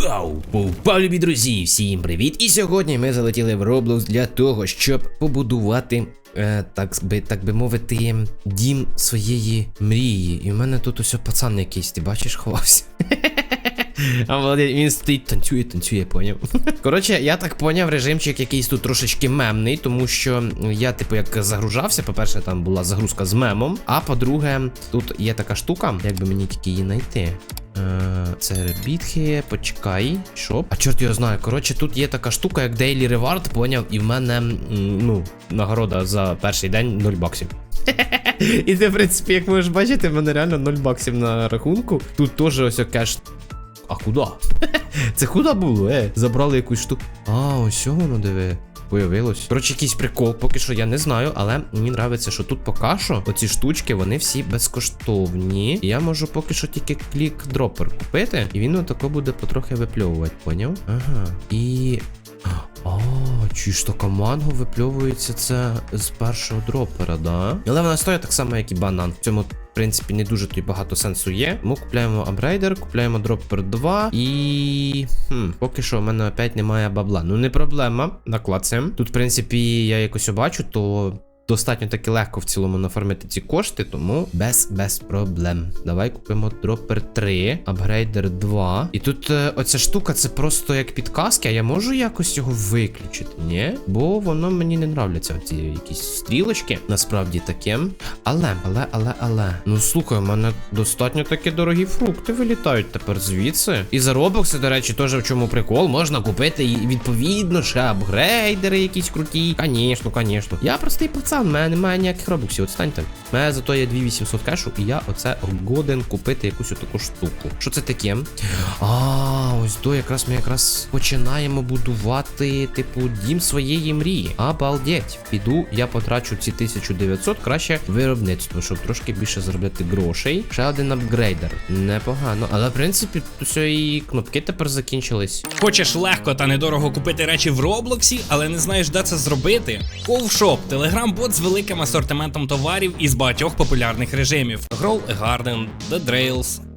Вау! Попав, любі друзі! Всім привіт! І сьогодні ми залетіли в Roblox для того, щоб побудувати, е, так, би, так би мовити, дім своєї мрії. І в мене тут ось пацан якийсь, ти бачиш, ховався. А він стоїть, танцює, танцює, поняв. Коротше, я так поняв, режимчик якийсь тут трошечки мемний, тому що я, типу, як загружався, по-перше, там була загрузка з мемом. А по-друге, тут є така штука, як би мені тільки її знайти. Е, Це ребітхи, почекай. Шоп. А чорт його знає. Коротше, тут є така штука, як Daily Reward, поняв, і в мене, ну, нагорода за перший день 0 баксів. І ти, в принципі, як можеш бачити, в мене реально 0 баксів на рахунку. Тут теж ось кеш. А куди? Це куди було? Е, забрали якусь штуку. А, ось воно диви. Появилось. Коротше, якийсь прикол, поки що я не знаю, але мені нравиться, що тут поки що оці штучки, вони всі безкоштовні. І я можу поки що тільки клік-дропер купити, і він отако буде потрохи випльовувати, поняв? Ага. І. А, чи ж така манго випльовується це з першого дропера, да? Але вона стоїть так само, як і банан. В цьому, в принципі, не дуже тут багато сенсу є. Ми купляємо апгрейдер, купляємо дропер 2 і. Хм, поки що в мене опять немає бабла. Ну, не проблема, наклацаємо. Тут, в принципі, я якось бачу, то. Достатньо таки легко в цілому нафармити ці кошти, тому без без проблем. Давай купимо дропер 3, апгрейдер 2. І тут е, оця штука це просто як підказки, а я можу якось його виключити, ні? Бо воно мені не нравляться ці якісь стрілочки. Насправді таке. Але, але, але, але. Ну слухай, у мене достатньо такі дорогі фрукти вилітають тепер звідси. І за робокси, до речі, теж в чому прикол, можна купити і відповідно ще апгрейдери якісь круті. Звісно, звісно. Я простий пацан, в мене немає ніяких робоксів. Отстаньте. У мене зато є 2800 кешу, і я оце годен купити якусь таку штуку. Що це таке? А, ось до якраз ми якраз починаємо будувати, типу, дім своєї мрії. Обалдеть. Піду, я потрачу ці 1900 краще виробництво, щоб трошки більше заробляти грошей. Ще один апгрейдер. Непогано. Але в принципі, тут все і кнопки тепер закінчились. Хочеш легко та недорого купити речі в Роблоксі, але не знаєш, де це зробити? Ковшоп телеграм-бот з великим асортиментом товарів із багатьох популярних режимів: Grow a Garden, The Drails,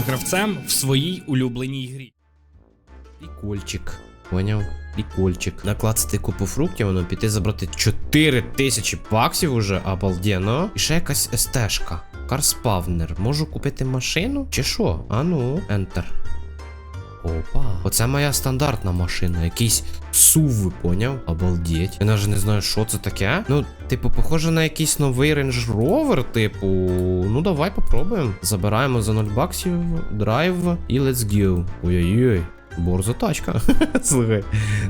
гравцем в своїй улюбленій грі. Прикольчик. Поняв? Прикольчик. Наклацати купу фруктів, воно піти забрати 4 тисячі баксів уже, обалденно. І ще якась СТшка. Карспавнер. Можу купити машину? Чи що? А ну, Enter. Опа. Оце моя стандартна машина. Якийсь сув, поняв? Обалдеть. Я навіть не знаю, що це таке. Ну, типу, похоже на якийсь новий Range Rover, типу. Ну, давай попробуємо. Забираємо за 0 баксів драйв і let's go. Ой-ой-ой. Борза тачка. Слухай,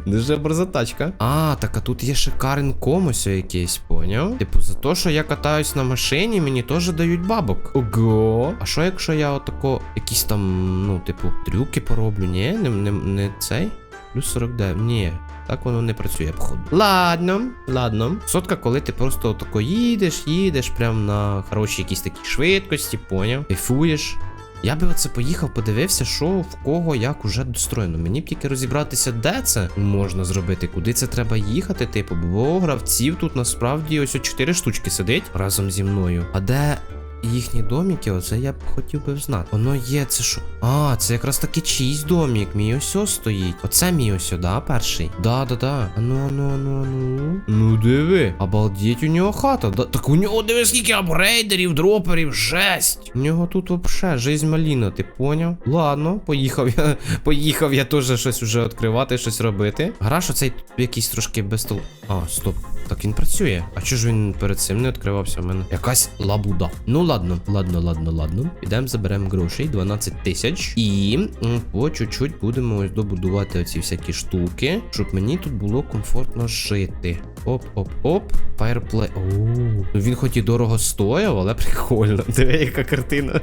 дуже борза тачка. А, так а тут є ще Карен Комуся якийсь, поняв? Типу, за те, що я катаюсь на машині, мені теж дають бабок. Ого. А що якщо я отако якісь там, ну, типу, трюки пороблю? Ні, не, не, не цей? Плюс 49. Ні. Так воно не працює, походу. Ладно, ладно. Сотка, коли ти просто отако їдеш, їдеш, прям на хорошій якійсь такій швидкості, поняв? Кайфуєш. Я би оце поїхав, подивився, що в кого як уже достроєно. Мені б тільки розібратися, де це можна зробити, куди це треба їхати, типу, бо гравців тут насправді ось о 4 штучки сидить разом зі мною. А де їхні доміки, оце я б хотів би знати. Воно є, це що? А, це якраз таки чийсь домік. Мій ось стоїть. Оце мій ось, да, перший? Да, да, да. Ану, ану, ану. Ну диви. Обалдеть, у нього хата. Да, так у нього диви, скільки апгрейдерів, дроперів, жесть. У нього тут вообще жизнь маліна, ти поняв? Ладно, поїхав я. Поїхав я теж щось уже відкривати, щось робити. Гараж оцей тут якийсь трошки без. А, стоп. Так він працює. А чого ж він перед цим не відкривався в мене? Якась лабуда. Ну ладно, ладно, ладно, ладно. Підемо заберемо грошей, 12 тисяч. І по чуть-чуть будемо ось добудувати оці всякі штуки, щоб мені тут було комфортно жити. Оп-оп-оп. О, ну він хоч і дорого стояв, але прикольно. Диви, яка картина.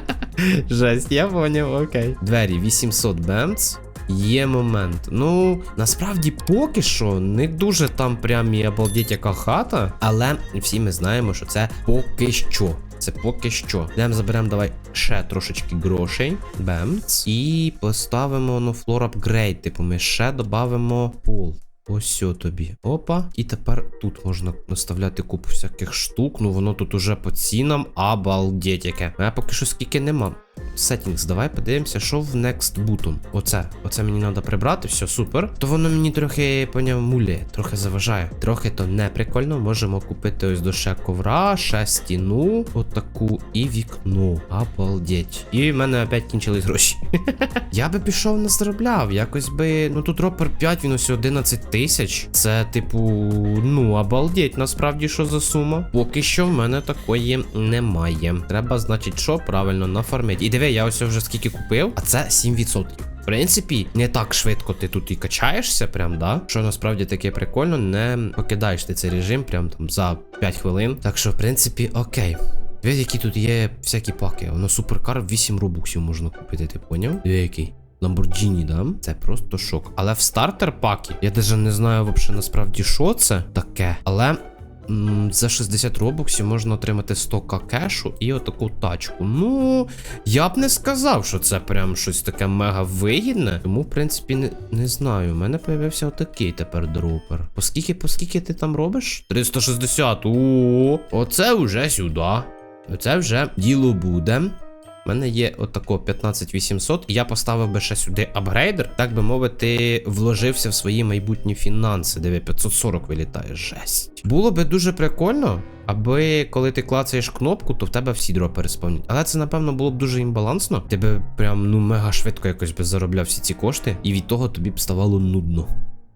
Жесть, я поняв, окей. Двері 800 бемц. Є момент. Ну, насправді, поки що не дуже там прям і обалдеть яка хата, але всі ми знаємо, що це поки що. Це поки що. Йдемо заберемо давай ще трошечки грошей. Бемц. І поставимо ну, флор апгрейд. Типу, ми ще додамо пол. Ось сьо тобі. Опа. І тепер тут можна наставляти купу всяких штук. Ну воно тут уже по цінам. Обалдеть яке. А поки що скільки нема. Settings, давай подивимося, що в Next Button. Оце. Оце мені треба прибрати, все супер. То воно мені трохи поняв мулі, трохи заважає. Трохи то не прикольно. Можемо купити ось до ще ковра, ще стіну, отаку, і вікно. Обалдеть. І в мене опять кінчились гроші. Я би пішов не заробляв. Якось би. Ну тут ропер 5, він ось 11 тисяч. Це, типу, ну, обалдеть, насправді, що за сума. Поки що в мене такої немає. Треба, значить, що правильно нафармити. І диви, я ось вже скільки купив, а це 7%. В принципі, не так швидко ти тут і качаєшся, прям, да? Що насправді таке прикольно, не покидаєш ти цей режим прям там за 5 хвилин. Так що, в принципі, окей. Диви, які тут є всякі паки. Воно суперкар 8 робуксів можна купити, ти поняв? Диви, який. Ламборджіні, да? Це просто шок. Але в стартер пакі я навіть не знаю вообще насправді, що це таке. Але за 60 робоксів можна отримати 100к кешу і отаку тачку. Ну, я б не сказав, що це прям щось таке мега вигідне. Тому, в принципі, не, не знаю. У мене появився отакий тепер дропер. Оскільки, поскільки ти там робиш? 360. О, оце вже сюди. Оце вже діло буде. У мене є отако 15800, і я поставив би ще сюди апгрейдер, так би мовити, вложився в свої майбутні фінанси, де 540 вилітає. Жесть. Було би дуже прикольно, аби коли ти клацаєш кнопку, то в тебе всі дропи респавнять. Але це, напевно, було б дуже імбалансно. Ти би прям ну мега швидко якось би заробляв всі ці кошти, і від того тобі б ставало нудно.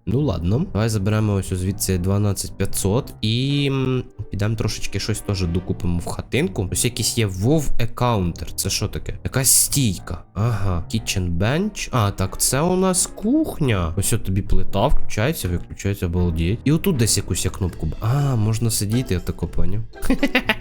Ну ладно, давай заберемо ось звідси 12500 і підемо трошечки щось теж докупимо в хатинку. Ось якийсь є WoW Encounter. Це що таке? Якась стійка. Ага, Kitchen Bench. А, так, це у нас кухня. Ось от тобі плита включається, виключається, обалдеть. І отут десь якусь я кнопку. А, можна сидіти, я тако поняв.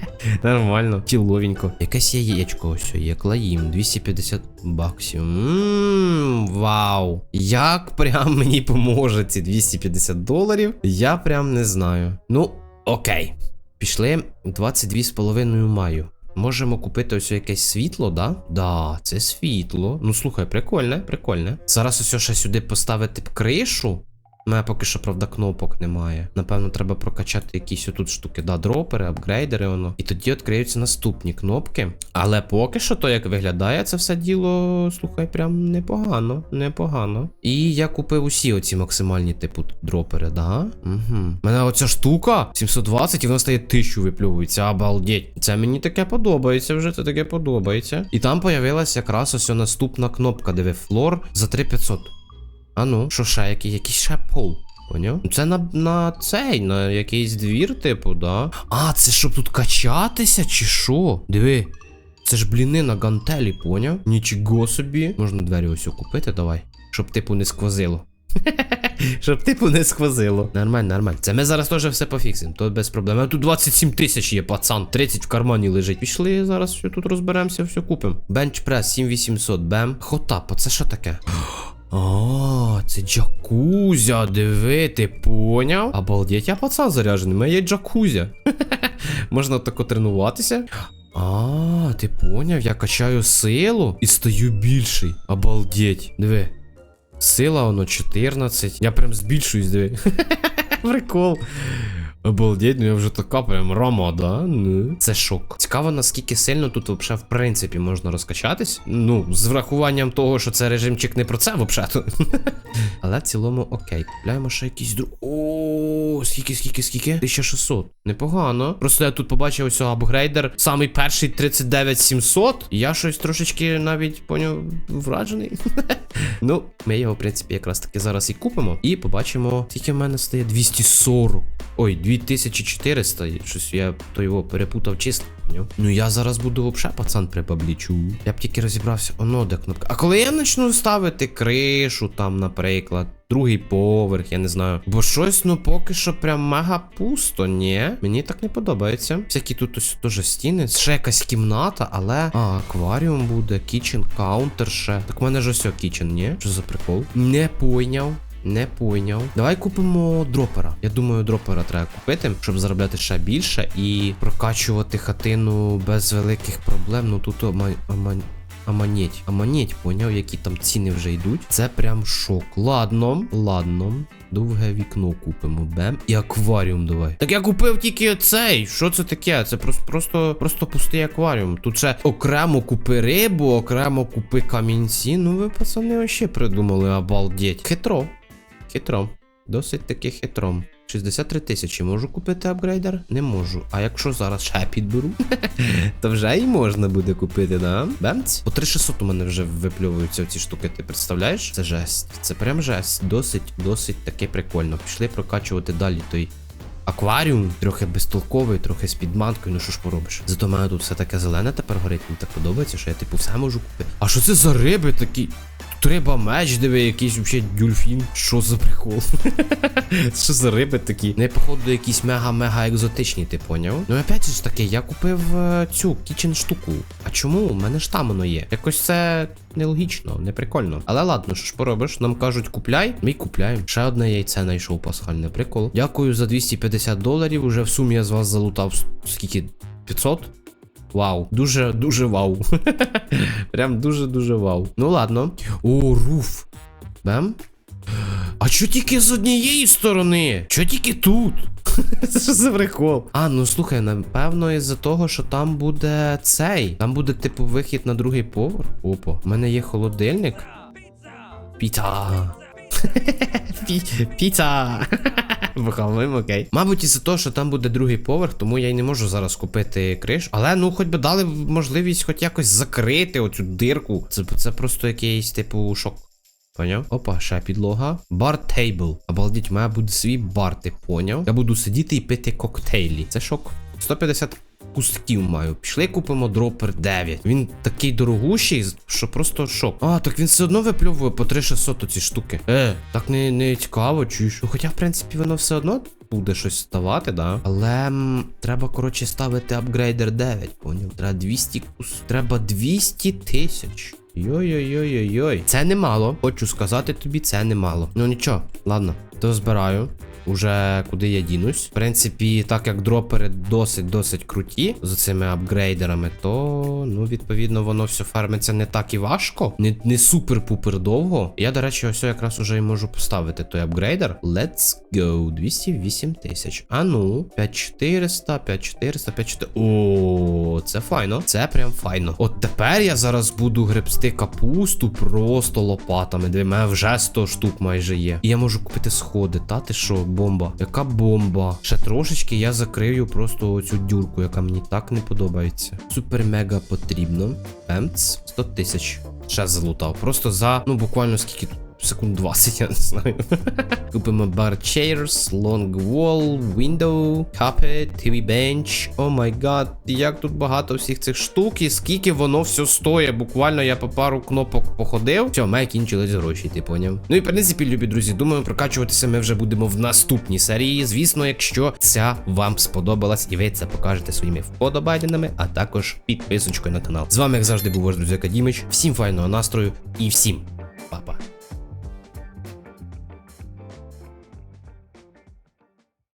Нормально, тіловенько. Якесь яєчко, ось є клаїм, 250 баксів. Ммм, вау. Як прям мені поможе ці 250 доларів? Я прям не знаю. Ну, окей. Пішли 22,5 маю. Можемо купити ось якесь світло, да? Да, це світло. Ну слухай, прикольне, прикольне. Зараз ось ще сюди поставити б кришу. У мене поки що, правда, кнопок немає. Напевно, треба прокачати якісь отут штуки, да, дропери, апгрейдери, воно. І тоді відкриються наступні кнопки. Але поки що, то як виглядає це все діло, слухай, прям непогано, непогано. І я купив усі оці максимальні, типу, дропери, да? Угу. Мене оця штука 720 і вона стає 1000 випльовується. Обалдеть. Це мені таке подобається вже, це таке подобається. І там появилась якраз ось наступна кнопка, диви, флор за 3500. А ну, що ще, який, якийсь ще пол. Поняв? Це на, на цей, на якийсь двір, типу, да. А, це щоб тут качатися, чи що? Диви. Це ж бліни на гантелі, поняв? Нічого собі. Можна двері ось купити, давай. Щоб типу не сквозило. Щоб типу не сквозило. Нормально, нормально. Це ми зараз теж все пофіксимо, то без проблем. А тут 27 тисяч є, пацан. 30 в кармані лежить. Пішли, зараз все тут розберемося, все купимо. Бенчпрес 7800, бем. Хотап, а це що таке? А, це джакузя, диви, ти поняв? Обалдеть, я пацан заряджений, у мене є джакузя. Можна тако тренуватися. А, ти поняв, я качаю силу і стаю більший. Обалдеть. Диви. Сила воно 14. Я прям збільшуюсь, диви. Прикол. Обалдеть, ну я вже така прям рама, да? Ну. Це шок. Цікаво, наскільки сильно тут взагалі в принципі можна розкачатись. Ну, з врахуванням того, що це режимчик не про це взагалі. Але в цілому окей. Купляємо ще якийсь друг. О, скільки, скільки, скільки? 1600. Непогано. Просто я тут побачив ось апгрейдер. Самий перший 39700. Я щось трошечки навіть поняв вражений. ну, ми його, в принципі, якраз таки зараз і купимо. І побачимо, скільки в мене стає 240. Ой, 2400. Щось я то його перепутав чисто. Ну я зараз буду вообще пацан припаблічу. Я б тільки розібрався. Оно де кнопка. А коли я почну ставити кришу там, наприклад. Другий поверх, я не знаю. Бо щось, ну поки що прям мега пусто, ні. Мені так не подобається. Всякі тут ось теж стіни. Ще якась кімната, але. А, акваріум буде, кічен, каунтер ще. Так в мене ж ось кічен, ні? Що за прикол? Не пойняв. Не пойняв. Давай купимо дропера. Я думаю, дропера треба купити, щоб заробляти ще більше і прокачувати хатину без великих проблем. Ну тут ома... Аманіть, аманіть, поняв, які там ціни вже йдуть. Це прям шок. Ладно, ладно. Довге вікно купимо. Бем. І акваріум давай. Так я купив тільки оцей. Що це таке? Це просто просто, просто пустий акваріум. Тут ще окремо купи рибу, окремо купи камінці. Ну ви, пацани, вообще придумали, обалдеть. Хитро. Хитро. Досить таки хитром. 63 тисячі можу купити апгрейдер? Не можу. А якщо зараз ще підберу, то вже і можна буде купити, да? Бемц? По 3600 у мене вже випльовуються ці штуки, ти представляєш? Це жесть. Це прям жесть. Досить, досить таки прикольно. Пішли прокачувати далі той. Акваріум трохи безтолковий, трохи з підманкою, ну що ж поробиш. Зато в мене тут все таке зелене тепер горить, мені так подобається, що я типу все можу купити. А що це за риби такі? Тут риба меч, диви, якийсь взагалі дюльфін. Що за прикол? Що за риби такі? Не походу якісь мега-мега екзотичні, ти поняв? Ну і опять ж таки, я купив е, цю кічен штуку. А чому? У мене ж там воно є. Якось це нелогічно, не прикольно. Але ладно, що ж поробиш? Нам кажуть, купляй. Ми купляємо. Ще одне яйце знайшов пасхальне прикол. Дякую за 250 доларів. Уже в сумі я з вас залутав скільки? 500? Вау, дуже, дуже вау. Прям дуже-дуже вау. Ну ладно. О, руф. Бем. А чо тільки з однієї сторони? Чо тільки тут? Це що за прикол? А, ну слухай, напевно, із-за того, що там буде цей. Там буде, типу, вихід на другий поверх. Опа, у мене є холодильник. Піца. Пі- Піца. Бухалим, окей. Мабуть, із-за того, що там буде другий поверх, тому я й не можу зараз купити криш. Але ну хоч би дали можливість хоч якось закрити оцю дирку. Це, це просто якийсь, типу, шок. Поняв? Опа, ще підлога. Бар тейбл. Обалдіть, у мене свій бар, ти поняв? Я буду сидіти і пити коктейлі. Це шок. 150 кусків маю. Пішли купимо дропер 9. Він такий дорогущий, що просто шок. А, так він все одно випльовує по 3600 ці штуки. Е, так не, не цікаво, чуєш. Ну, хоча, в принципі, воно все одно. Буде щось ставати, да. Але м, треба, коротше, ставити апгрейдер 9, поняв? Треба 200 кус. Треба 200 тисяч. Йой-йой-йой-йой. Це немало. Хочу сказати тобі, це немало. Ну нічого, ладно, то збираю. Уже куди я дінусь. В принципі, так як дропери досить-досить круті з цими апгрейдерами, то ну, відповідно, воно все фармиться не так і важко, не, не супер-пупер довго. Я, до речі, ось якраз уже і можу поставити той апгрейдер. Let's go. 208 тисяч. А ну, 5400, 5400, 5400. О, це файно. Це прям файно. От тепер я зараз буду гребсти капусту просто лопатами. Диви, мене вже 100 штук майже є. І я можу купити сходи. Та ти що, бомба? Яка бомба? Ще трошечки я закрию просто оцю дюрку, яка мені так не подобається. Супер мега потрібно. Пемц, 100 тисяч. Ще залутав. Просто за, ну буквально скільки тут. Секунд 20, я не знаю. Купимо bar chairs, long wall, window, carpet, TV bench. О май гад, як тут багато всіх цих штук і скільки воно все стоїть. Буквально я по пару кнопок походив. Все, має кінчились гроші, ти поняв. Ну і в принципі, любі друзі, думаю, прокачуватися ми вже будемо в наступній серії. Звісно, якщо ця вам сподобалась і ви це покажете своїми вподобайденами, а також підписочкою на канал. З вами, як завжди, був ваш друзі Акадімич. Всім файного настрою і всім па-па.